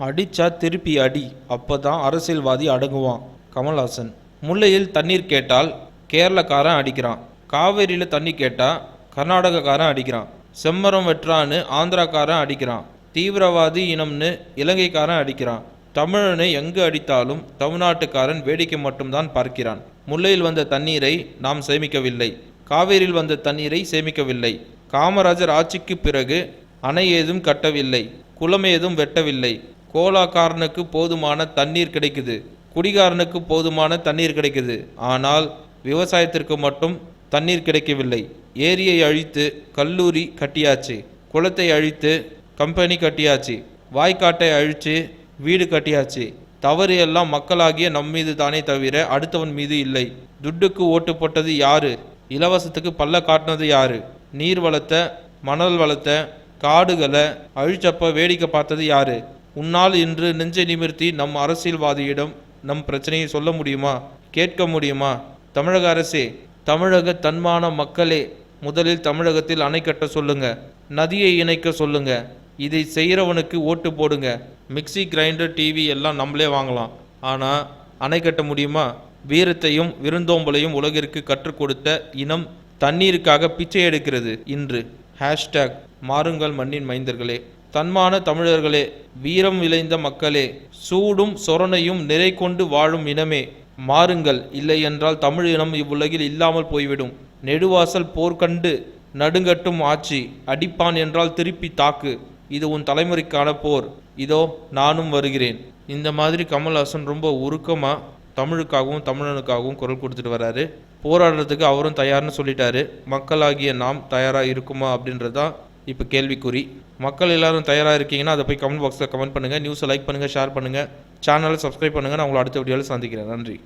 அடிச்சா திருப்பி அடி. அப்பதான் அரசியல்வாதி அடங்குவான். கமல்ஹாசன். முல்லையில் தண்ணீர் கேட்டால் கேரளக்காரன் அடிக்கிறான். காவேரியில் தண்ணி கேட்டால் கர்நாடகக்காரன் அடிக்கிறான். செம்மரம் வெட்டுறான்னு ஆந்திராக்காரன் அடிக்கிறான். தீவிரவாதி இனம்னு இலங்கைக்காரன் அடிக்கிறான். தமிழனை எங்கு அடித்தாலும் தமிழ்நாட்டுக்காரன் வேடிக்கை மட்டும்தான் பார்க்கிறான். முல்லையில் வந்த தண்ணீரை நாம் சேமிக்கவில்லை. காவேரியில் வந்த தண்ணீரை சேமிக்கவில்லை. காமராஜர் ஆட்சிக்கு பிறகு அணை ஏதும் கட்டவில்லை. குளம் ஏதும் வெட்டவில்லை. கோலாக்காரனுக்கு போதுமான தண்ணீர் கிடைக்குது. குடிகாரனுக்கு போதுமான தண்ணீர் கிடைக்குது. ஆனால் விவசாயத்திற்கு மட்டும் தண்ணீர் கிடைக்கவில்லை. ஏரியை அழித்து கல்லூரி கட்டியாச்சு. குளத்தை அழித்து கம்பெனி கட்டியாச்சு. வாய்க்காட்டை அழித்து வீடு கட்டியாச்சு. தவறு எல்லாம் மக்களாகிய நம் மீது தானே தவிர அடுத்தவன் மீது இல்லை. துட்டுக்கு ஓட்டு போட்டது யாரு? இலவசத்துக்கு பல்ல காட்டினது யாரு? நீர் வளத்தை மணல் வளத்தை காடுகளை அழிச்சப்ப வேடிக்கை பார்த்தது யாரு? உன்னால் இன்று நெஞ்சை நிமிர்த்தி நம் அரசியல்வாதியிடம் நம் பிரச்சனையை சொல்ல முடியுமா? கேட்க முடியுமா? தமிழக அரசே தமிழக தன்மான மக்களே முதலில் தமிழகத்தில் அணை கட்ட சொல்லுங்க நதியை இணைக்க சொல்லுங்க இதை செய்கிறவனுக்கு ஓட்டு போடுங்க. மிக்ஸி கிரைண்டர் டிவி எல்லாம் நம்மளே வாங்கலாம். ஆனால் அணை கட்ட முடியுமா? வீரத்தையும் விருந்தோம்பலையும் உலகிற்கு கற்றுக் கொடுத்த இனம் தண்ணீருக்காக பிச்சை எடுக்கிறது. இன்று ஹேஷ்டேக் மாறுங்கள் மண்ணின் மைந்தர்களே. தன்மான தமிழர்களே வீரம் விளைந்த மக்களே சூடும் சொரணையும் நிறை கொண்டு வாழும் இனமே மாறுங்கள். இல்லை என்றால் தமிழ் இனம் இவ்வுலகில் இல்லாமல் போய்விடும். நெடுவாசல் போர்க்கண்டு நடுங்கட்டும் ஆட்சி அடிப்பான் என்றால் திருப்பி தாக்கு. இது உன் தலைமுறைக்கான போர். இதோ நானும் வருகிறேன். இந்த மாதிரி கமல்ஹாசன் ரொம்ப உருக்கமாக தமிழுக்காகவும் தமிழனுக்காகவும் குரல் கொடுத்துட்டு வராரு. போராடுறதுக்கு அவரும் தயார்னு சொல்லிட்டாரு. மக்களாகிய நாம் தயாராக இருக்குமா அப்படின்றது தான் இப்போ கேள்விக்குறி. மக்கள் எல்லாரும் தயாராக இருக்கீங்கன்னா அதை போய் கமெண்ட் பாக்ஸில் கமெண்ட் பண்ணுங்கள் நியூஸை லைக் பண்ணுங்கள் ஷேர் பண்ணுங்கள் சேனலை சப்ஸ்கிரைப் பண்ணுங்கள் நான் உங்களை அடுத்த வீடியோவில் சந்திக்கிறேன். நன்றி.